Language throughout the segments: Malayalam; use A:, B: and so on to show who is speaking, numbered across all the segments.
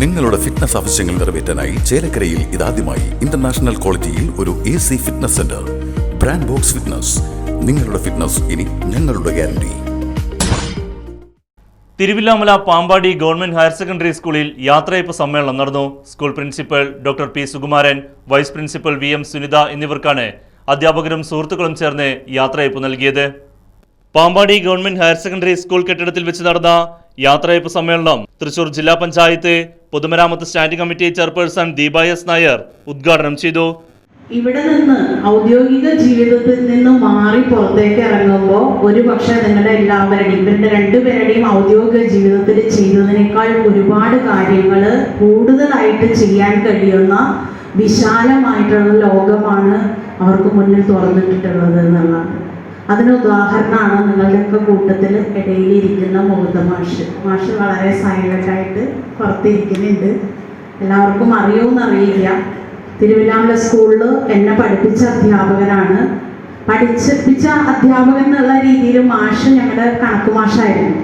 A: നിങ്ങളുടെ ഫിറ്റ്നസ് ആവശ്യങ്ങൾ നിറവേറ്റാനായി ചേലക്കരയിൽ ഇതാദ്യമായി ഇന്റർനാഷണൽ ക്വാളിറ്റിയിൽ ഒരു A C fitness centre brand box fitness നിങ്ങളുടെ ഫിറ്റ്നസ് ഇനി ഞങ്ങളുടെ guarantee
B: Thiruvilwamala Pampady government higher secondary സ്കൂളിൽ യാത്രയപ്പ് സമ്മേളനം നടന്നു. School principal doctor P Sukumaran vice principal V M Sunitha എന്നിവർക്കാണ് അധ്യാപകരും സുഹൃത്തുക്കളും ചേർന്ന് യാത്രയപ്പ് നൽകിയത്. Pampady government higher secondary school കെട്ടിടത്തിൽ വെച്ച് നടന്ന യാത്രയപ്പ് സമ്മേളനം തൃശൂർ ജില്ലാ പഞ്ചായത്ത് പൊതുമരാമത്ത് standing committee chairperson Deepa S Nair ഉദ്ഘാടനം ചെയ്തു.
C: ഇവിടെ നിന്ന് ഔദ്യോഗിക ജീവിതത്തിൽ നിന്ന് മാറി പുറത്തേക്ക് ഇറങ്ങുമ്പോൾ ഒരു പക്ഷേ നിങ്ങളുടെ എല്ലാവരുടെയും ഇവരുടെ രണ്ടുപേരുടെയും ഔദ്യോഗിക ജീവിതത്തിൽ ചെയ്തതിനേക്കാൾ ഒരുപാട് കാര്യങ്ങൾ കൂടുതലായിട്ട് ചെയ്യാൻ കഴിയുന്ന വിശാലമായിട്ടുള്ള ലോകമാണ് അവർക്ക് മുന്നിൽ തുറന്നിട്ടിട്ടുള്ളത് എന്നുള്ളതാണ്. അതിന് ഉദാഹരണമാണ് നിങ്ങളുടെയൊക്കെ കൂട്ടത്തിൽ ഇടയിലിരിക്കുന്ന മുകുന്ദ മാഷ്. മാഷ് വളരെ സൈലന്റായിട്ട് പുറത്തിരിക്കുന്നുണ്ട്. എല്ലാവർക്കും അറിയുമെന്നറിയില്ല തിരുവില്ലാമല സ്കൂളിൽ എന്നെ പഠിപ്പിച്ച അധ്യാപകനാണ്. പഠിച്ചിപ്പിച്ച അധ്യാപകൻ എന്നുള്ള രീതിയിൽ മാഷ് ഞങ്ങളുടെ കണക്ക് മാഷായിരുന്നു.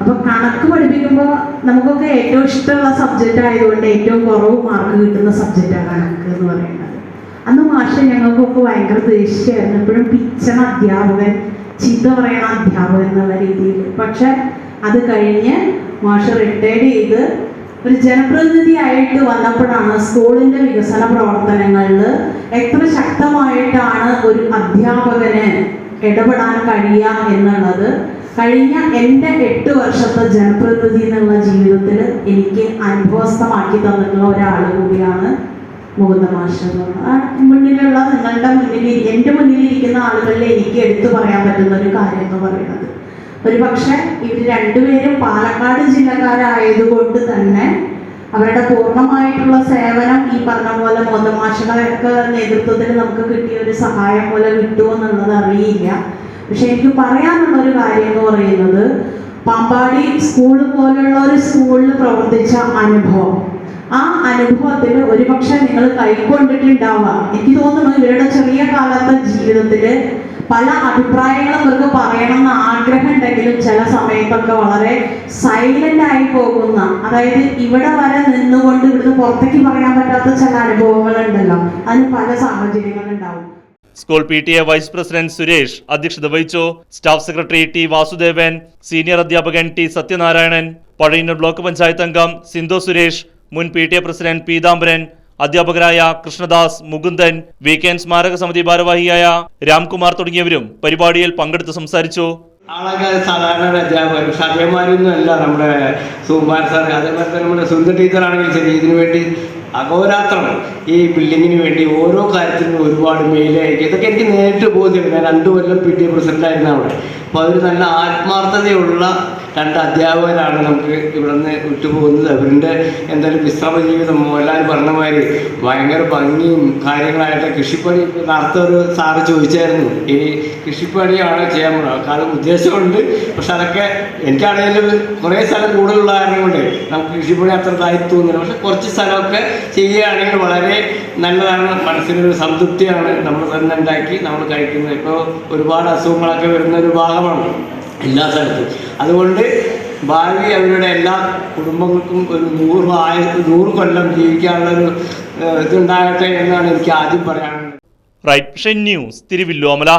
C: അപ്പോൾ കണക്ക് പഠിപ്പിക്കുമ്പോൾ നമുക്കൊക്കെ ഏറ്റവും ഇഷ്ടമുള്ള സബ്ജക്റ്റ് ആയതുകൊണ്ട് ഏറ്റവും കുറവ് മാർക്ക് കിട്ടുന്ന സബ്ജക്റ്റാണ് കണക്ക് എന്ന് പറയുന്നത്. അന്ന് മാഷ് ഞങ്ങൾക്കൊക്കെ ഭയങ്കര ദേഷ്യമായിരുന്നു എപ്പോഴും പിച്ചണ അധ്യാപകൻ ചീത്ത പറയണ അധ്യാപകൻ എന്നുള്ള രീതിയിൽ. പക്ഷെ അത് കഴിഞ്ഞ് മാഷ് റിട്ടയർഡ് ചെയ്ത് ഒരു ജനപ്രതിനിധിയായിട്ട് വന്നപ്പോഴാണ് സ്കൂളിന്റെ വികസന പ്രവർത്തനങ്ങളിൽ എത്ര ശക്തമായിട്ടാണ് ഒരു അധ്യാപകന് ഇടപെടാൻ കഴിയുക എന്നുള്ളത് കഴിഞ്ഞ എന്റെ എട്ട് വർഷത്തെ ജനപ്രതിനിധി എന്നുള്ള ജീവിതത്തിൽ എനിക്ക് അനുഭവസ്ഥമാക്കി തന്നിട്ടുള്ള ഒരാൾ കൂടിയാണ് മുകുന്ദ മാഷ് എന്ന് പറയുന്നത്. ആ മുന്നിലുള്ള നിങ്ങളുടെ മുന്നിൽ എന്റെ മുന്നിലിരിക്കുന്ന ആളുകളിൽ എനിക്ക് എടുത്തു പറയാൻ പറ്റുന്ന ഒരു കാര്യം എന്ന് പറയുന്നത്. ഒരു പക്ഷെ ഇവർ രണ്ടുപേരും പാലക്കാട് ജില്ലക്കാരായതുകൊണ്ട് തന്നെ അവരുടെ പൂർണമായിട്ടുള്ള സേവനം ഈ പറഞ്ഞ പോലെ മോദമാഷകളൊക്കെ നേതൃത്വത്തിൽ നമുക്ക് കിട്ടിയ ഒരു സഹായം പോലെ കിട്ടുമോ എന്നുള്ളത് അറിയില്ല. പക്ഷെ എനിക്ക് പറയാനുള്ള ഒരു കാര്യം എന്ന് പറയുന്നത് പാമ്പാടി സ്കൂൾ പോലുള്ള ഒരു സ്കൂളിൽ പ്രവർത്തിച്ച അനുഭവം. ആ അനുഭവത്തിന് ഒരുപക്ഷെ നിങ്ങൾ കൈക്കൊണ്ടിട്ടുണ്ടാവാം. എനിക്ക് തോന്നുന്നു ഇവരുടെ ചെറിയ കാലത്തെ ജീവിതത്തിൽ പല അഭിപ്രായങ്ങളും ഇവർക്ക് പറയണം എന്ന് ആഗ്രഹം ഉണ്ടെങ്കിലും ചില സമയത്തൊക്കെ വളരെ സൈലന്റ് ആയി പോകുന്ന അതായത് ഇവിടെ വരെ നിന്നുകൊണ്ട് ഇവിടുന്ന് പുറത്തേക്ക് പറയാൻ പറ്റാത്ത ചില അനുഭവങ്ങൾ ഉണ്ടല്ലോ അതിന് പല സാഹചര്യങ്ങളുണ്ടാവും
B: school P T A vice president Suresh അധ്യക്ഷത വഹിച്ചു. Staff secretary T Vasudevan senior അധ്യാപകൻ ടി സത്യനാരായണൻ പഴയന്നൂർ ബ്ലോക്ക് പഞ്ചായത്ത് അംഗം സിന്ധു സുരേഷ് മുൻ P T A president Peethambaran അധ്യാപകരായ Krishnadas Mukundan V K N സ്മാരക സമിതി ഭാരവാഹിയായ രാംകുമാർ തുടങ്ങിയവരും പരിപാടിയിൽ പങ്കെടുത്ത് സംസാരിച്ചു.
D: ആളൊക്കെ സാധാരണ അധ്യാപകർ. സർവേമാരൊന്നും അല്ല നമ്മുടെ സുകുമാർ സാർ അതേപോലെ തന്നെ നമ്മുടെ സുന്ദർ ടീച്ചറാണെങ്കിൽ ശരി ഇതിനു വേണ്ടി അഹോരാത്രം ഈ ബിൽഡിങ്ങിന് വേണ്ടി ഓരോ കാര്യത്തിനും ഒരുപാട് മെയിൽ അയക്കും. ഇതൊക്കെ എനിക്ക് നേരിട്ട് ബോധ്യം ഞാൻ രണ്ടു കൊല്ലം പി ടി എ പ്രസിഡന്റായിരുന്നു അവിടെ അപ്പോൾ അതൊരു നല്ല ആത്മാർത്ഥതയുള്ള രണ്ട് അധ്യാപകരാണ് നമുക്ക് ഇവിടുന്ന് വിട്ടുപോകുന്നത്. അവരുടെ എന്തായാലും വിശ്രമ ജീവിതം മോഹൻലാൽ പറഞ്ഞ മാതിരി ഭയങ്കര ഭംഗിയും കാര്യങ്ങളായിട്ട് കൃഷിപ്പണി നേരത്തെ ഒരു സാറ് ചോദിച്ചായിരുന്നു. ഇനി കൃഷിപ്പണിയാണ് ചെയ്യാൻ കാരണം ഉദ്ദേശമുണ്ട്. പക്ഷെ അതൊക്കെ എനിക്കാണെങ്കിലും കുറേ സ്ഥലം കൂടുതലുള്ള കാരണം കൊണ്ട് നമുക്ക് കൃഷിപ്പണി അത്ര ഇതായി തോന്നുന്നില്ല. പക്ഷെ കുറച്ച് സ്ഥലമൊക്കെ ചെയ്യുകയാണെങ്കിൽ വളരെ നല്ലതാണ്. മനസ്സിനൊരു സംതൃപ്തിയാണ് നമ്മൾ തന്നെ ഉണ്ടാക്കി നമ്മൾ കഴിക്കുന്നത്. ഇപ്പോൾ ഒരുപാട് അസുഖങ്ങളൊക്കെ വരുന്ന ഒരു ഭാഗമാണ്. എല്ലാ സ്ഥലത്തും. അതുകൊണ്ട് ഭാവി അവരുടെ എല്ലാ കുടുംബങ്ങൾക്കും ഒരു നൂറ് ആയ നൂറ് കൊല്ലം ജീവിക്കാനുള്ളൊരു ഇതുണ്ടാകട്ടെ എന്നാണ് എനിക്ക് ആദ്യം പറയാനുള്ളത്.
B: Right news Thiruvilwamala